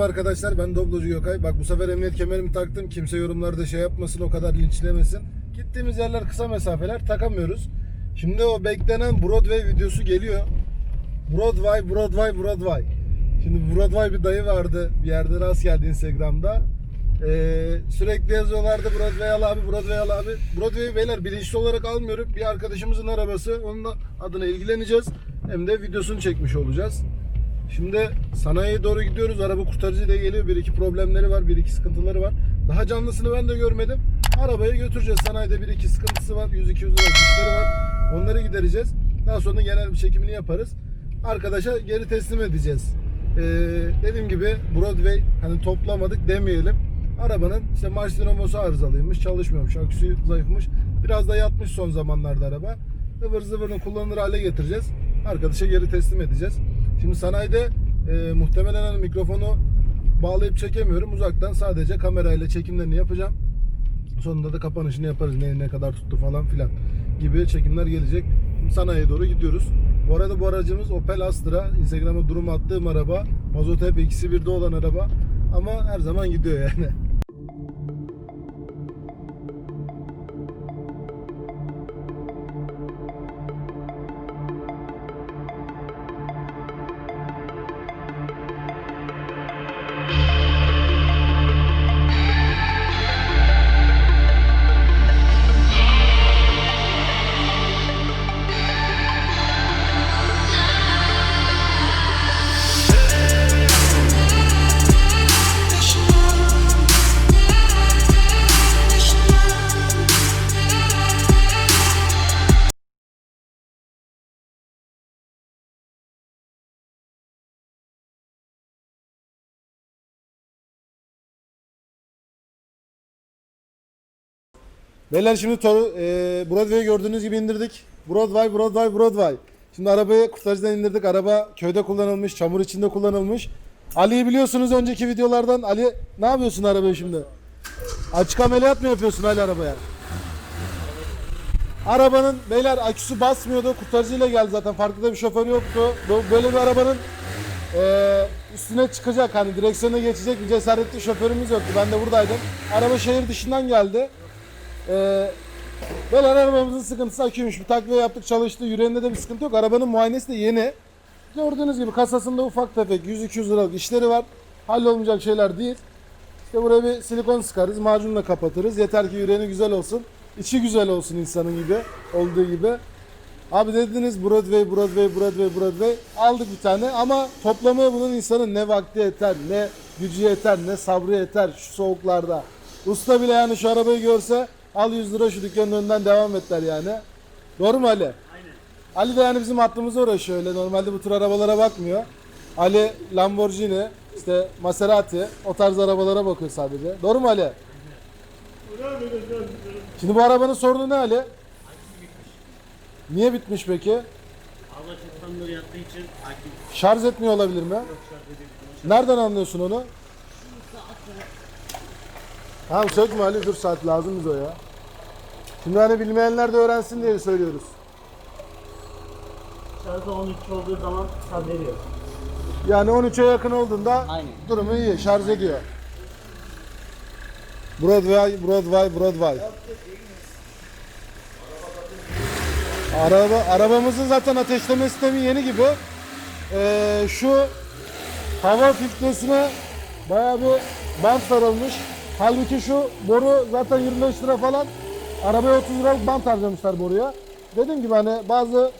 Merhaba arkadaşlar ben Doblocu Gökay. Bak bu sefer emniyet kemerimi taktım. Kimse yorumlarda şey yapmasın o kadar linçlemesin. Gittiğimiz yerler kısa mesafeler takamıyoruz. Şimdi o beklenen Broadway videosu geliyor. Broadway, Broadway, Broadway. Şimdi Broadway bir dayı vardı. Bir yerde rast geldi Instagram'da. Ee, sürekli yazıyorlardı Broadway al abi, Broadway al abi. Broadway'i beyler bilinçli olarak almıyorum. Bir arkadaşımızın arabası. Onun adına ilgileneceğiz. Hem de videosunu çekmiş olacağız. Şimdi sanayiye doğru gidiyoruz. Araba kurtarıcı da geliyor. Bir iki problemleri var. Bir iki sıkıntıları var. Daha canlısını ben de görmedim. Arabayı götüreceğiz. Sanayide bir iki sıkıntısı var. 100-200 lira var. Onları gidereceğiz. Daha sonra genel bir çekimini yaparız. Arkadaşa geri teslim edeceğiz. Ee, dediğim gibi Broadway hani toplamadık demeyelim. Arabanın işte marş dinamosu arızalıymış. Çalışmıyormuş. Aküsü zayıfmış. Biraz da yatmış son zamanlarda araba. Ivır zıvırını kullanılır hale getireceğiz. Arkadaşa geri teslim edeceğiz. Şimdi sanayide e, muhtemelen hani mikrofonu bağlayıp çekemiyorum. Uzaktan sadece kamerayla çekimlerini yapacağım. Sonunda da kapanışını yaparız. Ne, ne kadar tuttu falan filan gibi çekimler gelecek. Şimdi sanayiye doğru gidiyoruz. Bu arada bu aracımız Opel Astra. Instagram'a durum attığım araba. Mazot hep ikisi birde olan araba. Ama her zaman gidiyor yani. Beyler şimdi Tor- e, Broadway'i gördüğünüz gibi indirdik. Broadway, Broadway, Broadway. Şimdi arabayı kurtarıcıdan indirdik. Araba köyde kullanılmış, çamur içinde kullanılmış. Ali'yi biliyorsunuz önceki videolardan. Ali ne yapıyorsun arabaya şimdi? Açık ameliyat mı yapıyorsun Ali arabaya? Arabanın beyler aküsü basmıyordu. Kurtarıcıyla geldi zaten. Farklı da bir şoför yoktu. Böyle bir arabanın e, üstüne çıkacak hani direksiyona geçecek bir cesaretli şoförümüz yoktu. Ben de buradaydım. Araba şehir dışından geldi. Ee, böyle arabamızın sıkıntısı aküymüş. Bir takviye yaptık çalıştı. Yüreğinde de bir sıkıntı yok. Arabanın muayenesi de yeni. Gördüğünüz gibi kasasında ufak tefek 100-200 liralık işleri var. Hallolmayacak şeyler değil. İşte buraya bir silikon sıkarız. Macunla kapatırız. Yeter ki yüreğini güzel olsun. içi güzel olsun insanın gibi. Olduğu gibi. Abi dediniz Broadway, Broadway, Broadway, Broadway. Aldık bir tane ama toplamı bunun insanın ne vakti yeter, ne gücü yeter, ne sabrı yeter şu soğuklarda. Usta bile yani şu arabayı görse al 100 lira şu dükkanın önünden devam et der yani. Doğru mu Ali? Aynen. Ali de yani bizim hattımıza uğraşıyor öyle. Normalde bu tür arabalara bakmıyor. Ali Lamborghini, işte Maserati o tarz arabalara bakıyor sadece. Doğru mu Ali? Şimdi bu arabanın sorunu ne Ali? Niye bitmiş peki? Hava çoktandır yattığı için aktif Şarj etmiyor olabilir mi? Nereden anlıyorsun onu? Tamam sökme Ali dur saat lazım bize o ya. Şimdi hani bilmeyenler de öğrensin diye söylüyoruz. şarjı 13 olduğu zaman şarj veriyor. Yani 13'e yakın olduğunda Aynen. durumu iyi şarj ediyor. Broadway, Broadway, Broadway. Araba, arabamızın zaten ateşleme sistemi yeni gibi. Ee, şu hava filtresine bayağı bir bant sarılmış. Halbuki şu boru zaten 25 lira falan. Arabaya 30 liralık bant harcamışlar boruya. Dediğim gibi hani bazı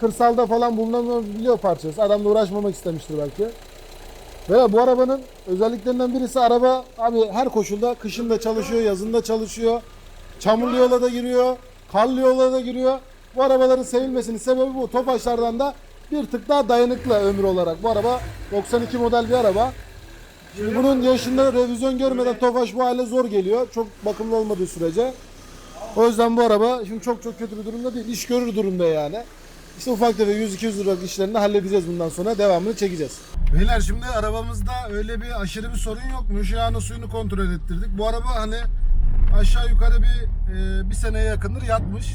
kırsalda falan bulunabiliyor parçası. Adam da uğraşmamak istemiştir belki. Ve bu arabanın özelliklerinden birisi araba abi her koşulda kışın da çalışıyor, yazın da çalışıyor. Çamurlu yola da giriyor, karlı yola da giriyor. Bu arabaların sevilmesinin sebebi bu. Tofaşlardan da bir tık daha dayanıklı ömür olarak. Bu araba 92 model bir araba. Şimdi bunun yaşında revizyon görmeden Tofaş bu hale zor geliyor. Çok bakımlı olmadığı sürece. O yüzden bu araba şimdi çok çok kötü bir durumda değil. İş görür durumda yani. İşte ufak tefek 100-200 liralık işlerini halledeceğiz bundan sonra. Devamını çekeceğiz. Beyler şimdi arabamızda öyle bir aşırı bir sorun yokmuş. Yağını suyunu kontrol ettirdik. Bu araba hani aşağı yukarı bir e, bir seneye yakındır yatmış.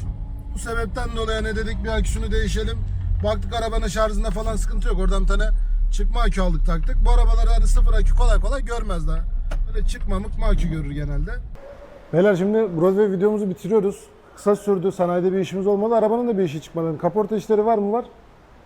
Bu sebepten dolayı ne dedik bir aküsünü değişelim. Baktık arabanın şarjında falan sıkıntı yok. Oradan bir tane Çıkma akü aldık taktık. Bu arabaları hani sıfır akü kolay kolay görmez daha. Böyle çıkma mıkma görür genelde. Beyler şimdi Broadway videomuzu bitiriyoruz. Kısa sürdü. Sanayide bir işimiz olmadı. Arabanın da bir işi çıkmadı. Kaporta işleri var mı? Var.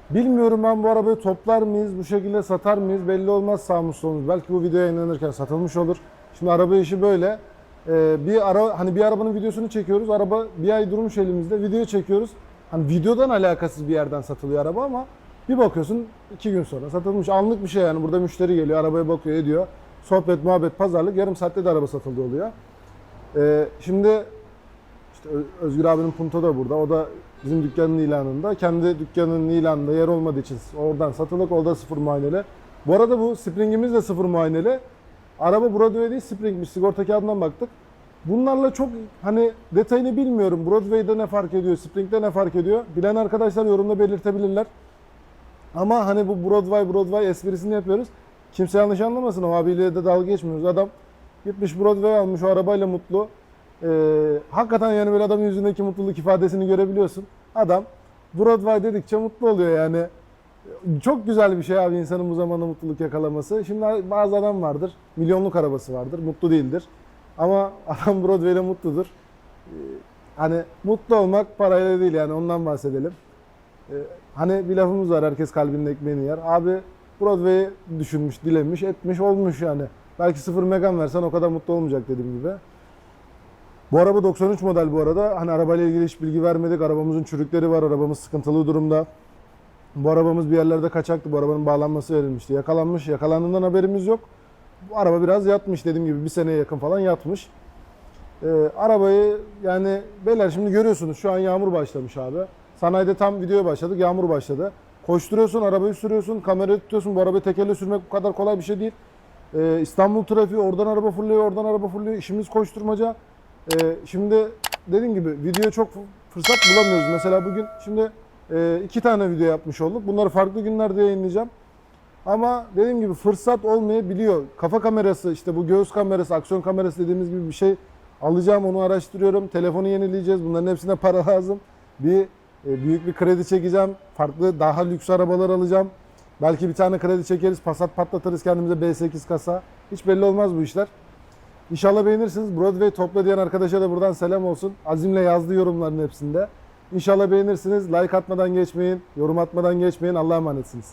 Bilmiyorum ben bu arabayı toplar mıyız, bu şekilde satar mıyız belli olmaz sağımız solumuz. Belki bu video yayınlanırken satılmış olur. Şimdi araba işi böyle. Ee, bir ara hani bir arabanın videosunu çekiyoruz. Araba bir ay durmuş elimizde. Video çekiyoruz. Hani videodan alakasız bir yerden satılıyor araba ama bir bakıyorsun iki gün sonra satılmış. Anlık bir şey yani. Burada müşteri geliyor, arabaya bakıyor, ediyor. Sohbet, muhabbet, pazarlık. Yarım saatte de araba satıldı oluyor. Ee, şimdi işte Özgür abinin Punto da burada. O da bizim dükkanın ilanında. Kendi dükkanının ilanında yer olmadığı için oradan satılık, orada sıfır muayeneli. Bu arada bu Spring'imiz de sıfır muayeneli. Araba Broadway değil Spring'miş. Sigorta kağıdından baktık. Bunlarla çok hani detayını bilmiyorum. Broadway'de ne fark ediyor, Spring'de ne fark ediyor? Bilen arkadaşlar yorumda belirtebilirler. Ama hani bu Broadway Broadway esprisini yapıyoruz. Kimse yanlış anlamasın o abiyle de dalga geçmiyoruz. Adam gitmiş Broadway almış o arabayla mutlu. Ee, hakikaten yani böyle adamın yüzündeki mutluluk ifadesini görebiliyorsun. Adam Broadway dedikçe mutlu oluyor yani. Çok güzel bir şey abi insanın bu zamanda mutluluk yakalaması. Şimdi bazı adam vardır, milyonluk arabası vardır, mutlu değildir. Ama adam Broadway'le mutludur. Ee, hani mutlu olmak parayla değil yani ondan bahsedelim. Ee, hani bir lafımız var herkes kalbinin ekmeğini yer. Abi Broadway'i düşünmüş, dilemiş, etmiş, olmuş yani. Belki sıfır megan versen o kadar mutlu olmayacak dediğim gibi. Bu araba 93 model bu arada. Hani arabayla ilgili hiç bilgi vermedik. Arabamızın çürükleri var. Arabamız sıkıntılı durumda. Bu arabamız bir yerlerde kaçaktı. Bu arabanın bağlanması verilmişti. Yakalanmış. Yakalandığından haberimiz yok. Bu araba biraz yatmış dediğim gibi. Bir seneye yakın falan yatmış. Ee, arabayı yani beyler şimdi görüyorsunuz şu an yağmur başlamış abi. Sanayide tam videoya başladık. Yağmur başladı. Koşturuyorsun, arabayı sürüyorsun, kamerayı tutuyorsun. Bu arabayı tekerle sürmek bu kadar kolay bir şey değil. Ee, İstanbul trafiği oradan araba fırlıyor, oradan araba fırlıyor. İşimiz koşturmaca. Ee, şimdi dediğim gibi video çok fırsat bulamıyoruz. Mesela bugün şimdi e, iki tane video yapmış olduk. Bunları farklı günlerde yayınlayacağım. Ama dediğim gibi fırsat olmayabiliyor. Kafa kamerası, işte bu göğüs kamerası, aksiyon kamerası dediğimiz gibi bir şey alacağım. Onu araştırıyorum. Telefonu yenileyeceğiz. Bunların hepsine para lazım. Bir büyük bir kredi çekeceğim. Farklı daha lüks arabalar alacağım. Belki bir tane kredi çekeriz, Passat patlatırız kendimize B8 kasa. Hiç belli olmaz bu işler. İnşallah beğenirsiniz. Broadway topla diyen arkadaşa da buradan selam olsun. Azimle yazdı yorumların hepsinde. İnşallah beğenirsiniz. Like atmadan geçmeyin, yorum atmadan geçmeyin. Allah'a emanetsiniz.